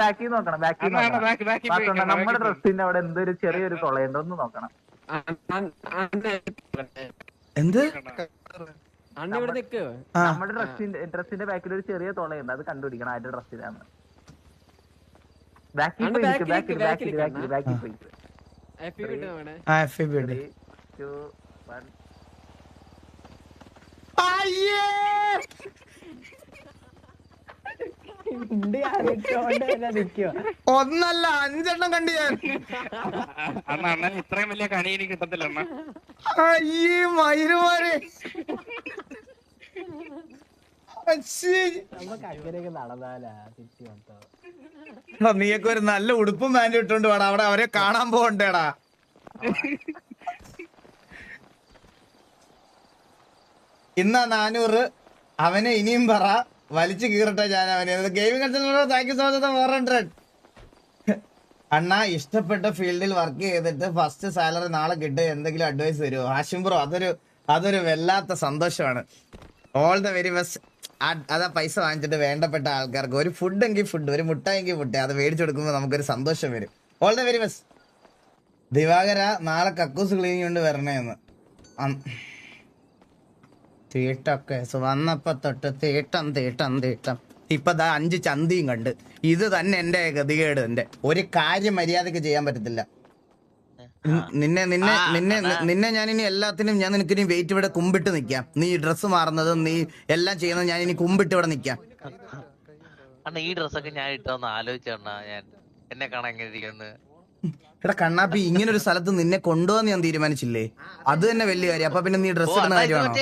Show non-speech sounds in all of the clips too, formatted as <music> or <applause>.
ബാക്കിൽ നോക്കണം ബാക്കിൽ അണ്ണാ, അണ്ണാ, നോക്കണം. വാസണ്ണ, നിൽക്കണം, നമ്മുടെ. ഡ്രസ്സിന്റെ അവിടെ എന്തൊരു ചെറിയൊരു തുളയുണ്ട് ഒന്ന് നോക്കണം. എന്ത്? അണ്ണ ഇവിടെ നിക്ക്. നമ്മുടെ ഡ്രസ്സിന്റെ ഡ്രസ്സിന്റെ ബാക്കിൽ ഒരു ചെറിയ തുളയുണ്ട് അത് കണ്ടുപിടിക്കണം ആരുടെ ഡ്രസ്സിലാണ് ബാക്കിൽ പോയി ബാക്കിൽ ബാക്കിൽ ബാക്കിൽ ബാക്കിൽ പോയി ഒന്നല്ല അഞ്ചെണ്ണം കണ്ടു ഞാൻ. അണ്ണ അണ്ണൻ ഇത്രയും വലിയ കണി ഇനി കിട്ടത്തില്ല അണ്ണ. മയിലുമാരെ. നീയൊക്കെ ഒരു നല്ല ഉടുപ്പും പാന്റ് ഇട്ടോണ്ട് വേണം അവിടെ അവരെ കാണാൻ പോകണ്ടേടാ ഇന്നാ നാനൂറ്. അവനെ ഇനിയും പറ. വലിച്ചു കീറട്ടെ ഞാൻ അവനെ. Gaming thank you so much for hundred അണ്ണ ഇഷ്ടപ്പെട്ട ഫീൽഡിൽ വർക്ക് ചെയ്തിട്ട് ഫസ്റ്റ് സാലറി നാളെ കിട്ടുക എന്തെങ്കിലും അഡ്വൈസ് തരുമോ ഹാഷിം ബ്രോ അതൊരു അതൊരു വല്ലാത്ത സന്തോഷമാണ്. ഓൾ ദ വെരി ബെസ്റ്റ് അതാ പൈസ വാങ്ങിച്ചിട്ട് വേണ്ടപ്പെട്ട ആൾക്കാർക്ക്. ഒരു ഫുഡ് എങ്കിൽ ഫുഡ് ഒരു മുട്ട എങ്കിൽ മുട്ട അത് മേടിച്ചു കൊടുക്കുമ്പോൾ നമുക്കൊരു സന്തോഷം വരും. All the very best Divakara നാളെ കക്കൂസ് ക്ലീനിങ് കൊണ്ട് വരണേന്ന്. തീട്ടൊക്കെ. വന്നപ്പോ തൊട്ട് തീട്ടം തീട്ടം തീട്ടം. ഇപ്പൊ ദാ അഞ്ച് ചന്തിയും കണ്ട്. ഇത് തന്നെ എന്റെ ഗതികേട് എന്റെ ഒരു കാര്യം മര്യാദയ്ക്ക് ചെയ്യാൻ പറ്റത്തില്ല. നിന്നെ നിന്നെ നിന്നെ നിന്നെ ഞാൻ ഇനി എല്ലാത്തിനും ഞാൻ നിനക്ക് ഇനി വെയിറ്റ് ഇവിടെ കുമ്പിട്ട് നിൽക്കാം നീ ഡ്രസ്സ് മാറുന്നതും നീ എല്ലാം ചെയ്യുന്നതും ഞാൻ ഇനി കുമ്പിട്ട് ഇവിടെ നിൽക്കാം അണ്ണ ഈ ഡ്രസ്സൊക്കെ ഞാൻ ഇട്ടൊന്ന് ആലോചിച്ചണ്ണ ഞാൻ. എന്നെ കാണാൻ എങ്ങനെ ഇരിക്കുന്നു? എടാ കണ്ണാപ്പി ഇങ്ങനെ ഒരു സ്ഥലത്ത് നിന്നെ കൊണ്ടുപോകാൻ ഞാൻ തീരുമാനിച്ചില്ലേ? അത് തന്നെ വലിയ കാര്യം. അപ്പൊ പിന്നെ നീ ഡ്രസ് ഇടുന്ന കാര്യമാണോ?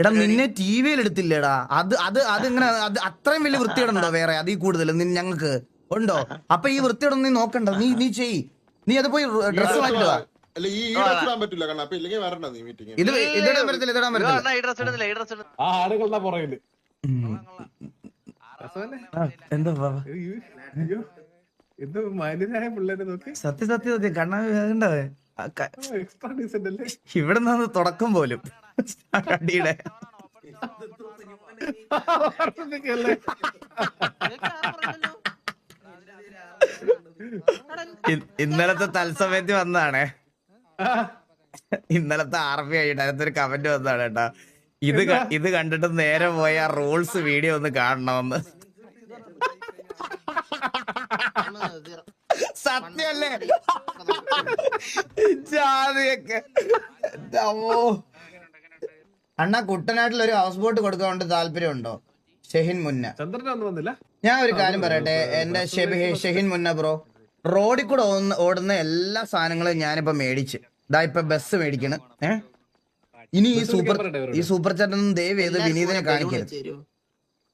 എടാ നിന്നെ ടി വിയിൽ എടുത്തില്ലേടാ. അത് അത് അത് ഇങ്ങനെ അത് അത്രയും വലിയ വൃത്തിയിടണ്ടോ <laughs> വേറെ? അതിൽ കൂടുതൽ ഞങ്ങൾക്ക്. ഉണ്ടോ? അപ്പൊ ഈ വൃത്തിയോടൊന്നും നീ നോക്കണ്ട. നീ നീ ചെയ്. നീ അത് പോയി ഡ്രസ് മാറ്റുക ഇത് ഇതിടാൻ പറ്റത്തില്ല ഇതിടാൻ പറ്റത്തില്ല. എന്താ എന്ത് മാന്യനായ പിള്ളേരെ നോക്കി. സത്യം സത്യം സത്യം. കണ്ണാ വേണ്ടേ എക്സ്ട്രാ ഡീസന്റ് അല്ലേ? ഇവിടെ നിന്ന് തുടക്കം പോലും. അടിയുടെ. ഇന്നലത്തെ തത്സമയത്ത് വന്നതാണേ. ഇന്നലത്തെ ആർ ബി ആയിട്ട് അതിനകത്തൊരു കമന്റ് വന്നതാണ് കേട്ടാ. ഇത് ഇത് കണ്ടിട്ട് നേരെ പോയ ആ റൂൾസ് വീഡിയോ ഒന്ന് കാണണമെന്ന്. സത്യല്ലേ <laughs> ജാതിയൊക്കെ. അണ്ണ കുട്ടനാട്ടിൽ ഒരു ഹൗസ് ബോട്ട് കൊടുക്കാൻ താല്പര്യം താല്പര്യമുണ്ടോ? ഷെഹിൻ മുന്ന. ചന്ദ്രൻ വന്നില്ല? ഞാൻ ഒരു കാര്യം പറയട്ടെ. എന്റെ ഷെഹിൻ മുന്ന ബ്രോ റോഡിൽ കൂടെ ഓടുന്ന- എല്ലാ സാധനങ്ങളും ഞാനിപ്പോ മേടിച്ച്. ഇതാ ഇപ്പൊ ബസ് മേടിക്കണ്. ഏ? ഇനി ഈ സൂപ്പർ ഈ സൂപ്പർ ചേട്ടൻ ദയവ് ചെയ്ത് വിനീതനെ കാണിക്കരുത്.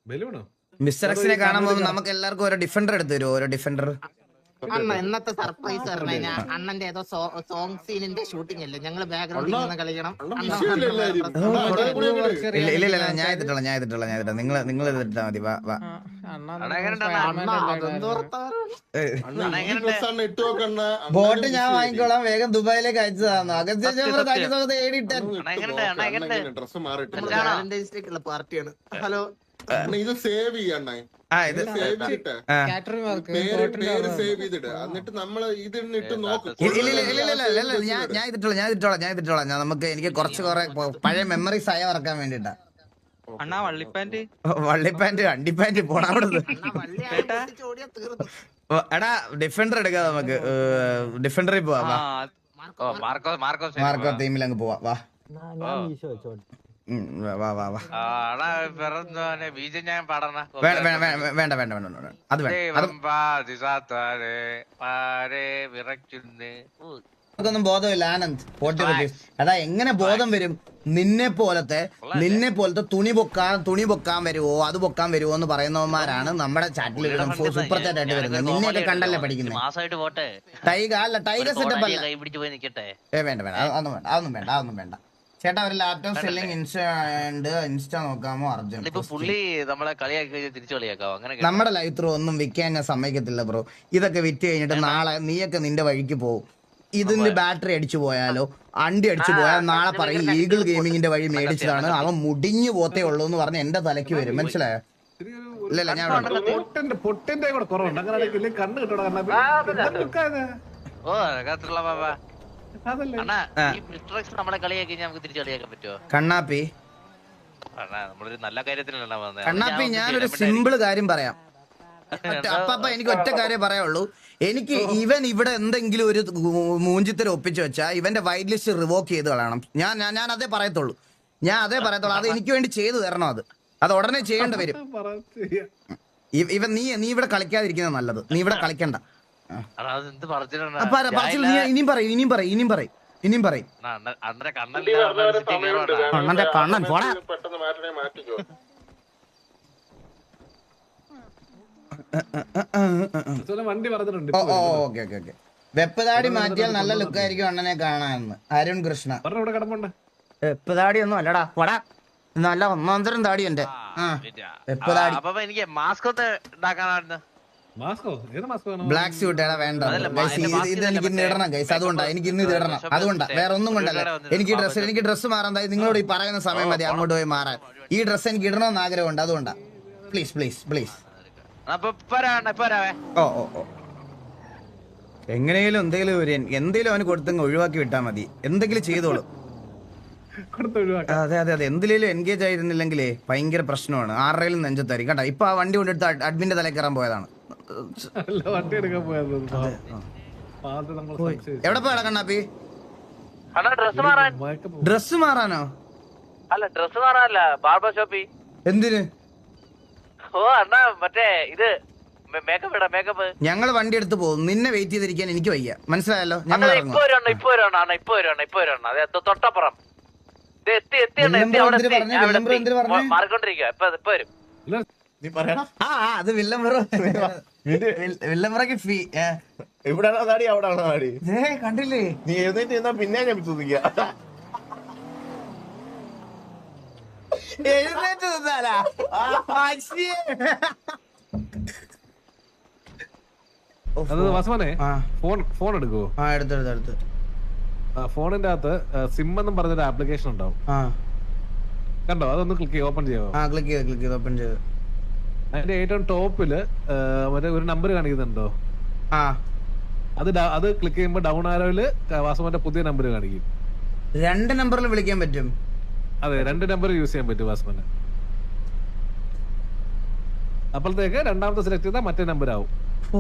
ബലൂണോ? മിസ്റ്റർ എക്സിനെ കാണാൻ പോകുമ്പോൾ നമുക്ക് എല്ലാവർക്കും ഓരോ ഡിഫൻഡർ എടുത്തു തരുമോ ഓരോ ഡിഫൻഡർ? അണ്ണ ഇന്നത്തെ സർപ്രൈസ് പറഞ്ഞു അണ്ണന്റെ ഏതോ സോങ് സീനിന്റെ ഷൂട്ടിംഗ് അല്ലേ? ഞങ്ങൾ ബാക്ക്ഗ്രൗണ്ടിൽ കളിക്കണം. ഇല്ല. ഇല്ല ഇല്ല ഞാൻ ഞാൻ ഞാൻ നിങ്ങൾ നിങ്ങൾ മതി വാ ബോട്ട് ഞാൻ വാങ്ങിക്കോളാം വേഗം ദുബായിലേക്ക് അയച്ചു തന്നു. ഡേക്കുള്ള പാർട്ടിയാണ്. ഹലോ. ഇത് സേവ് ചെയ്യണ്ണ ആ ഇത് സേവ് ചെയ്തിട്ട്. ആ. പേര് പേര് സേവ് ചെയ്തിട്ട് എന്നിട്ട് നമ്മൾ ഇതിട്ട് നോക്കും. ഇല്ല ഇല്ല ഇല്ല ഇല്ല ഇല്ല ഇല്ല ഇല്ല ഞാൻ ഇതിട്ടോളാം ഞാൻ ഇതിട്ടോളാം ഞാൻ ഇതിട്ടോളാം. ഞാൻ നമുക്ക് എനിക്ക് കുറച്ച് കുറെ പഴയ മെമ്മറീസ് ആയ മറക്കാൻ വേണ്ടിട്ടാ. അണ്ണാ വള്ളിപ്പാന്റ് വള്ളിപ്പാന്റ് അണ്ടിപ്പാന്റ് പോടാ അവിടെ അണ്ണ വള്ളി ആരും പൊട്ടിച്ച് തീർന്നു. എടാ ഡിഫൻഡർ എടുക്കാം നമുക്ക്. ഡിഫൻഡറിൽ പോവാ മാർക്കോ മാർക്കോ മാർക്കോ ടീമിൽ അങ്ങ് പോവാ വാ. ബീജം ഞാൻ പാടണ. വേണ്ട വേണ്ട വേണ്ട വേണ്ട. അത് അത് നമുക്കൊന്നും ബോധമില്ല ആനന്ദ്. ഫോർട്ടി റുപ്പീസ് എടാ എങ്ങനെ ബോധം വരും? നിന്നെ പോലത്തെ നിന്നെ പോലത്തെ തുണി പൊക്കാൻ തുണി പൊക്കാൻ വരുവോ അത് പൊക്കാൻ വരുമോ എന്ന് പറയുന്നവന്മാരാണ് നമ്മുടെ ചാറ്റിൽ സൂപ്പർ ചാറ്റ് ആയിട്ട് വരുന്നത്. നിന്നെയൊക്കെ കണ്ടല്ലേ പഠിക്കുന്നത് ടൈഗ അല്ല ടൈഗർ സെറ്റപ്പ് അല്ല. വേണ്ട വേണ്ട. അതൊന്നും വേണ്ട അതൊന്നും വേണ്ട അതൊന്നും വേണ്ട. ചേട്ടാ ഒരു ലാപ്ടോപ്പ് സെല്ലിംഗ് ഇൻസ്റ്റ ഉണ്ട്. ഇൻസ്റ്റ നോക്കാമോ അർജുൻ? ഇപ്പൊ പുള്ളി നമ്മളെ കളിയാക്കി തിരിച്ചു കളിയാക്കാവോ? അങ്ങനെ നമ്മുടെ ലൈഫ് ത്രൂ ഒന്നും വിൽക്കാൻ ഞാൻ സമ്മതിക്കത്തില്ല ബ്രോ ഇതൊക്കെ വിറ്റ് കഴിഞ്ഞിട്ട് നാളെ നീയൊക്കെ നിന്റെ വഴിക്ക് പോകും ഇതിന്റെ ബാറ്ററി അടിച്ചു പോയാലോ അണ്ടി അടിച്ചു പോയാൽ നാളെ പറയും ഈഗിൾ ഗെയിമിങ്ങിന്റെ വഴി മേടിച്ചതാണ്. അവൻ മുടിഞ്ഞു പോത്തേ ഉള്ളൂ എന്ന് പറഞ്ഞ് എന്റെ തലയ്ക്ക് വരും. മനസ്സിലായോ? ഇല്ലല്ല ഞാൻ പൊട്ടിന്റെ കൂടെ കുറവുണ്ട്. അങ്ങനെ കണ്ണു കിട്ടണം ഓ കാത്തുള്ള ബാബ കണ്ണാപ്പി. കണ്ണാപ്പി ഞാനൊരു സിമ്പിൾ കാര്യം പറയാം. അപ്പ അപ്പ എനിക്ക് ഒറ്റ കാര്യം പറയുള്ളൂ എനിക്ക് ഇവൻ ഇവിടെ എന്തെങ്കിലും ഒരു മൂഞ്ചിത്തരം ഒപ്പിച്ചു വെച്ചാ ഇവന്റെ വൈറ്റ് ലിസ്റ്റ് റിവോക്ക് ചെയ്ത് കളയണം. ഞാൻ ഞാൻ അതേ പറയത്തുള്ളൂ. ഞാൻ അതേ പറയത്തുള്ളൂ. അത് എനിക്ക് വേണ്ടി ചെയ്തു തരണം അത്. അത് ഉടനെ ചെയ്യേണ്ടി വരും. ഇവ ഇവൻ നീ നീ ഇവിടെ കളിക്കാതിരിക്കുന്നത് നല്ലത്. നീ ഇവിടെ കളിക്കണ്ട. ഇനിയും പറയും ഇനിയും പറയും ഇനിയും പറയും ഇനിയും പറയും. അണ്ണന്റെ കണ്ണൻ പോടാ. പെട്ടെന്ന് മാറ്റണേ മാറ്റിക്കോ. വണ്ടി പറഞ്ഞിട്ടുണ്ട് oh oh okay okay okay. വെപ്പതാടി മാറ്റിയാൽ നല്ല ലുക്കായിരിക്കും അണ്ണനെ കാണാമെന്ന്. അരുൺ കൃഷ്ണ. വെപ്പതാടി ഒന്നും അല്ലടാ പോടാ. നല്ല ഒന്നാന്തരം താടി എന്റെ ആ വെപ്പതാടി. അപ്പൊ എനിക്ക് മാസ്ക് ഉണ്ടാക്കാനായിരുന്നു ബ്ലാക്ക് സ്യൂട്ട് എടാ വേണ്ട ഇത് എനിക്ക് ഇന്ന് ഇടണം ഗൈസ് അതുകൊണ്ടാ എനിക്ക് ഇന്ന് ഇത് ഇടണം. അതുകൊണ്ടാ വേറെ ഒന്നും കൊണ്ടല്ല. എനിക്ക് ഡ്രസ്സ് എനിക്ക് ഡ്രസ്സ് മാറാൻ നിങ്ങളോട് ഈ പറയുന്ന സമയം മതി. അങ്ങോട്ട് പോയി മാറാൻ. ഈ ഡ്രസ്സ് എനിക്ക് ഇടണമെന്ന് ആഗ്രഹമുണ്ട്. അതുകൊണ്ടാ. Please please please oh oh oh. എങ്ങനെയും എന്തെങ്കിലും ഒരു എന്തെങ്കിലും അവന് കൊടുത്തങ്ങ് ഒഴിവാക്കി വിട്ടാ മതി. എന്തെങ്കിലും ചെയ്തോളൂ. അതെ അതെ അതെ. എന്തിലും എൻഗേജ് ആയിരുന്നില്ലെങ്കിലേ ഭയങ്കര പ്രശ്നമാണ്. ആറരയിലും നെഞ്ചത്തായിരിക്കും. കേട്ടോ ഇപ്പൊ ആ വണ്ടി കൊണ്ടെടുത്ത് അഡ്മിന്റെ തലയിൽ കയറാൻ പോയതാണ്. വണ്ടി എടുക്കാൻ പോയത്. എവിടെ പോയടാ കണ്ണാപ്പി? അണ്ണാ ഡ്രസ് മാറാനോ? അല്ല ഡ്രസ് മാറാനല്ല ബാർബർ ഷോപ്പി എന്തിന്? ഓ അണ്ണാ മറ്റേ ഇത് മേക്കപ്പ് ഇടാ മേക്കപ്പ് ഞങ്ങൾ വണ്ടി എടുത്ത് പോകും. നിന്നെ വെയിറ്റ് ചെയ്തിരിക്കാൻ എനിക്ക് വയ്യ. മനസ്സിലായല്ലോ? ഞങ്ങൾ തൊട്ടപ്പുറം. എത്തി എത്തി മാറിക്കൊണ്ടിരിക്കുക ഇപ്പൊ വരും. ആ ആ, അത് വില്ലം വില്ലംബ്രോക്ക് ഫീ ഇവിടെയാണോ നാടി അവിടെയാണോ നാടി? ഏ കണ്ടില്ലേ? നീ എഴുന്നേറ്റ് നിന്നാ പിന്നെ ഞാൻ ചോദിക്കാം എഴുന്നേറ്റ് നിന്നാലാ? Phone phone എടുക്കുവോ? ആ എടുത്ത് എടുത്ത് ഫോണിന്റെ അകത്ത് സിം എന്നും പറഞ്ഞൊരു ആപ്ലിക്കേഷൻ ഉണ്ടാവും. ആ. കണ്ടോ? അതൊന്ന് ക്ലിക്ക് ചെയ്ത് ഓപ്പൺ ചെയ്യോ? ആ ക്ലിക്ക് ചെയ്ത് ക്ലിക്ക് ചെയ്ത് ഓപ്പൺ ചെയ്ത്. അതിന്റെ ഏറ്റവും ടോപ്പിൽ മറ്റേ ഒരു നമ്പർ കാണിക്കുന്നുണ്ടോ? ആ. അത് അത് ക്ലിക്ക് ചെയ്യുമ്പോൾ ഡൗൺ ആരോയിൽ വാസുമാന്റെ പുതിയ നമ്പർ കാണിക്കും. രണ്ട് നമ്പറിൽ വിളിക്കാൻ പറ്റും. അതെ രണ്ട് നമ്പർ യൂസ് ചെയ്യാൻ പറ്റും വാസുമാന്. അപ്പോഴത്തേക്ക് രണ്ടാമത്തെ സെലക്ട് ചെയ്താൽ മറ്റേ നമ്പർ ആവും.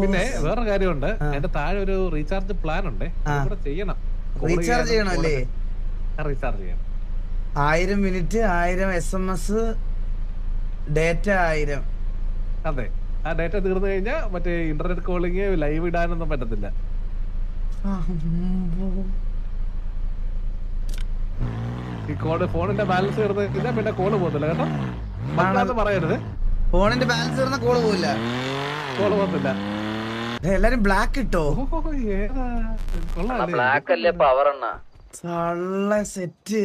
പിന്നെ വേറൊരു കാര്യമുണ്ട് എന്റെ താഴെ ഒരു റീചാർജ് പ്ലാൻ ഉണ്ട്. ചെയ്യണം കൂടെ ചെയ്യണം. റീചാർജ് ചെയ്യണമല്ലേ റീചാർജ് ചെയ്യണം ആയിരം മിനിറ്റ് ആയിരം എസ് എം എസ് ഡേറ്റ ആയിരം. അതെ. ആ ഡേറ്റ തീർന്നു കഴിഞ്ഞാൽ മറ്റേ ഇന്റർനെറ്റ് കോളിങ് ലൈവ് ഇടാനൊന്നും പറ്റത്തില്ല. ഈ കോൾ ഫോണിന്റെ ബാലൻസ് തീർന്നു കഴിഞ്ഞാൽ പിന്നെ കോൾ പോകത്തില്ല കേട്ടോ? മക്കളത് പറയരുത്. ഫോണിന്റെ ബാലൻസ് തീർന്ന കോൾ പോവില്ല. കോൾ പോകത്തില്ല. എല്ലാരും ബ്ലാക്ക് ഇട്ടോ? ബ്ലാക്ക്? അല്ലേ? പവർ എണ്ണ സെറ്റ്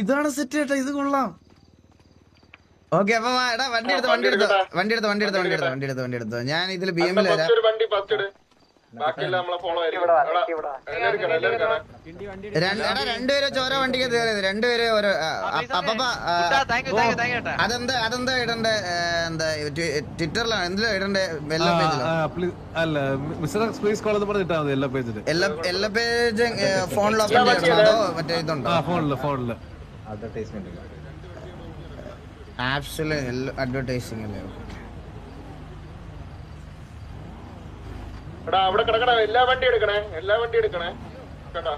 ഇതാണ് സെറ്റ് കേട്ടോ ഇത് കൊള്ളാം. ഓക്കെ അപ്പൊ എടാ വണ്ടി എടുത്ത് വണ്ടി എടുത്തോ. വണ്ടി എടുത്തോ വണ്ടി എടുത്തോ വണ്ടി എടുത്തോ വണ്ടി എടുത്തോ വണ്ടി എടുത്തോ. ഞാൻ ഇതിൽ ബി എമ്മിൽ വരാം. രണ്ടുപേരെ ചോര വണ്ടിക്ക് കയറിയത് രണ്ടുപേരെ അപ്പപ്പ, ഏട്ടാ അതെന്താ അതെന്താ ഇടണ്ടേ എന്താ ട്വിറ്ററിലാണ്. എന്തിലാ ഇടണ്ടേ? എല്ലാ പേജിലോ? അല്ല മിസ്റ്റർ കോൾ എന്ന് പറഞ്ഞിട്ടാ മതി എല്ലാ പേജിലും. എല്ലാ എല്ലാ പേജ് ഫോണിൽ ഓപ്പൺ ചെയ്യണോ അതോ മറ്റേ ഇതുണ്ടോ? ആ ഫോണിൽ ഫോണിൽ. ആപ്സിൽ അഡ്വർടൈസിംഗ് അല്ലേ? എടാ അവിടെ കിടക്കണ എല്ലാ വണ്ടി എടുക്കണേ എല്ലാ വണ്ടി എടുക്കണേ കേട്ടാ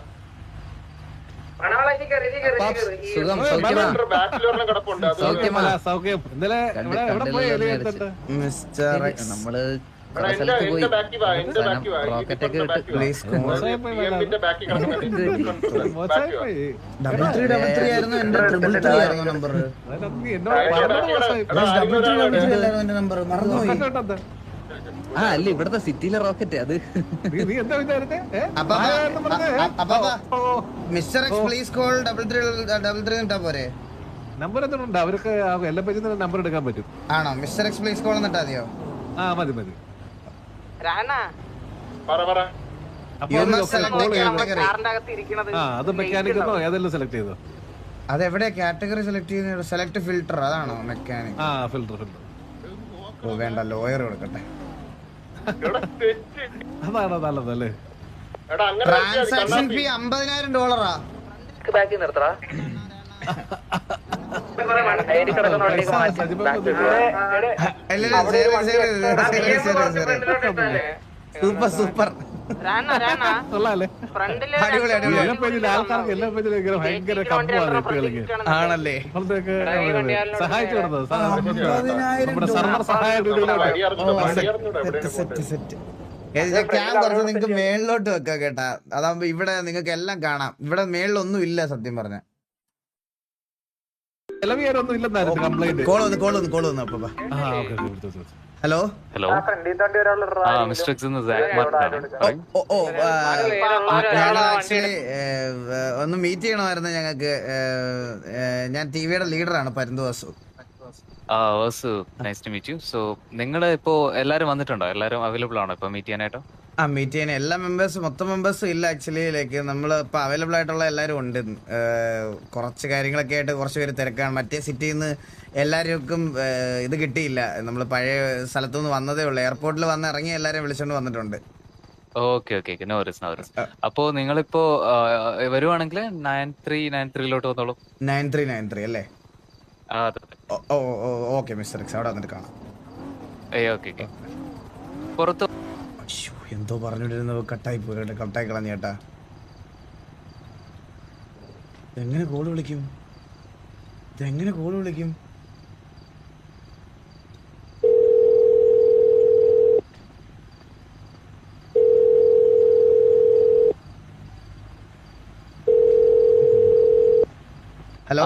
മിസ്റ്റർ നമ്മൾ ഡബിൾ ത്രീ ഡബിൾ ത്രീ ആയിരുന്നു എന്റെ ട്രിപ്പിൾ ത്രീ ആയിരുന്നു നമ്പർ അതൊക്കെ നീ എന്നോട് പറഞ്ഞത് ഡബിൾ ത്രീ ഡബിൾ ത്രീ അല്ലായിരുന്നു എന്റെ നമ്പർ മറന്നുപോയി ആ അല്ല ഇവിടത്തെ സിറ്റിയിലെ റോക്കറ്റ് അത്. Mister X please call double three double three പോരെ. നമ്പർ എന്തുണ്ട് അവർക്ക് എല്ലാ പേജിൽ നമ്പർ എടുക്കാൻ പറ്റും. ആണോ? മിസ്റ്റർ എക്സ് പ്ലീസ് കോൾ എന്നിട്ടാ മതിയോ? ആ മതി മതി. രാണ. പറ പറ. അപ്പൊ You അത് must ഒക്കെ select call a ചെയ്യണം. category. ആ അത് മെക്കാനിക് എന്നോ ഏതെങ്കിലും സെലക്ട് ചെയ്തോ? അതെവിടെ കാറ്റഗറി സെലക്ട് ചെയ്യുന്ന സെലക്ട് ഫിൽട്ടർ അതാണോ മെക്കാനിക് ആ ഫിൽറ്റർ ഫിൽറ്റർ ഓ വേണ്ട ലോയർ കൊടുക്കട്ടെ. അതാണ് നല്ലത് അല്ലേ? എടാ അങ്ങനെ ട്രാൻസാക്ഷൻ ഫീ അമ്പതിനായിരം ഡോളറാ. ബാക്കി നിർത്തടാ. Super super. ആണല്ലേ? ക്യാം കുറച്ച് നിങ്ങക്ക് മേളിലോട്ട് വെക്കാം കേട്ടാ. അതാകുമ്പോ ഇവിടെ നിങ്ങക്ക് എല്ലാം കാണാം. ഇവിടെ മേളിലൊന്നും ഇല്ല സത്യം പറഞ്ഞ. കോളൊന്ന് കോൾ വന്ന് കോൾ വന്ന് കോൾ വന്ന് അപ്പൊ ആ ഓക്കെ ഹലോ ഹലോ ആ മിസ്റ്റർ എക്സ് ഓ ഞങ്ങൾ ആക്ച്വലി ഒന്ന് മീറ്റ് ചെയ്യണമായിരുന്നു ഞങ്ങൾക്ക്. ഞാൻ ടി വിയുടെ ലീഡറാണ് പരന്തുവാസു ആ Vasu nice to meet you so നിങ്ങൾ ഇപ്പോ എല്ലാരും വന്നിട്ടുണ്ടോ? എല്ലാരും അവൈലബിൾ ആണോ ഇപ്പൊ മീറ്റ് ചെയ്യാനായിട്ട്? ആ മീറ്റ് ചെയ്യാൻ എല്ലാ മെമ്പേഴ്സും മൊത്തം മെമ്പേഴ്സും ഇല്ല ആക്ച്വലി ലൈക്ക് നമ്മൾ ഇപ്പോൾ അവൈലബിൾ ആയിട്ടുള്ള എല്ലാവരും ഉണ്ട് കുറച്ച് കാര്യങ്ങളൊക്കെ ആയിട്ട് കുറച്ച് പേര് തിരക്കാണ് മറ്റേ സിറ്റിയിൽ നിന്ന് എല്ലാവർക്കും ഇത് കിട്ടിയില്ല നമ്മൾ പഴയ സ്ഥലത്തു നിന്ന് വന്നതേ ഉള്ളൂ എയർപോർട്ടിൽ വന്ന് ഇറങ്ങി എല്ലാവരും വിളിച്ചുകൊണ്ട് വന്നിട്ടുണ്ട് okay okay okay no worries no worries അപ്പോ നിങ്ങൾ ഇപ്പോ വരുവാണെങ്കിൽ നയൻ ത്രീ നയൻ ത്രീയിലോട്ട് വന്നോളൂ നയൻ ത്രീ നയൻ ത്രീ അല്ലേ ഓക്കെ മിസ്റ്റർ അവിടെ വന്നിട്ട് കാണാം ഓക്കെ ഓക്കെ പുറത്ത് എന്തോ പറഞ്ഞുകൊണ്ടിരുന്ന കട്ടായി പോയി. കേട്ടോ കട്ടായി കളഞ്ഞ ചേട്ടാ എങ്ങനെ കോൾ വിളിക്കും? ഇതെങ്ങനെ കോൾ വിളിക്കും? ഹലോ?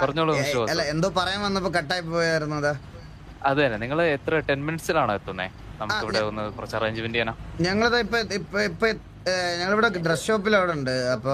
പറഞ്ഞോളൂ അല്ല എന്തോ പറയാൻ വന്നപ്പോ കട്ടായി പോയായിരുന്നു അതാ. അതെ തന്നെ നിങ്ങൾ എത്ര ടെൻ മിനിറ്റ്സിലാണോ എത്തുന്നേ? നമുക്ക് ഇവിടെ ഒന്ന് കുറച്ച് അറേഞ്ച്മെന്റ് ചെയ്യാനാ? ഞങ്ങളിതാ ഇപ്പൊ ഇപ്പൊ ഇപ്പൊ ഞങ്ങളിവിടെ ഡ്രസ് ഷോപ്പിൽ അവിടെ ഉണ്ട്. അപ്പൊ